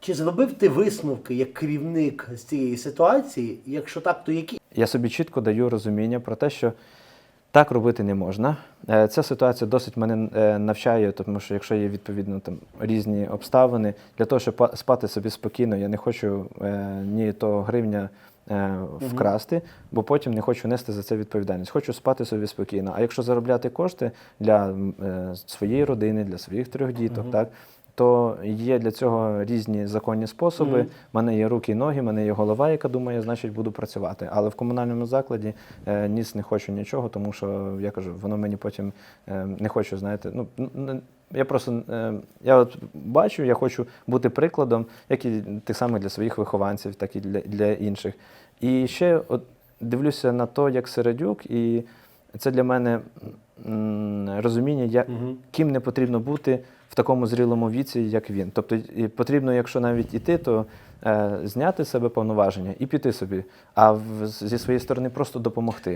Чи зробив ти висновки як керівник з цієї ситуації? Якщо так, то які? Я собі чітко даю розуміння про те, що так робити не можна. Е, Ця ситуація досить мене е, навчає, тому що якщо є відповідно там різні обставини, для того, щоб спати собі спокійно, я не хочу е, ні того гривня вкрасти, бо потім не хочу нести за це відповідальність. Хочу спати собі спокійно. А якщо заробляти кошти для своєї родини, для своїх трьох діток, так. То є для цього різні законні способи. У мене є руки і ноги, в мене є голова, яка думає, значить буду працювати. Але в комунальному закладі е, ніц не хочу нічого, тому що я кажу, воно мені потім е, не хочу, знаєте. Ну я просто е, я от бачу, я хочу бути прикладом, як і тих самих для своїх вихованців, так і для, для інших. І ще от дивлюся на то, як Середюк, і це для мене м, розуміння, я Мгм. ким не потрібно бути в такому зрілому віці, як він. Тобто потрібно, якщо навіть іти, то е, зняти з себе повноваження і піти собі, а в, зі своєї сторони просто допомогти.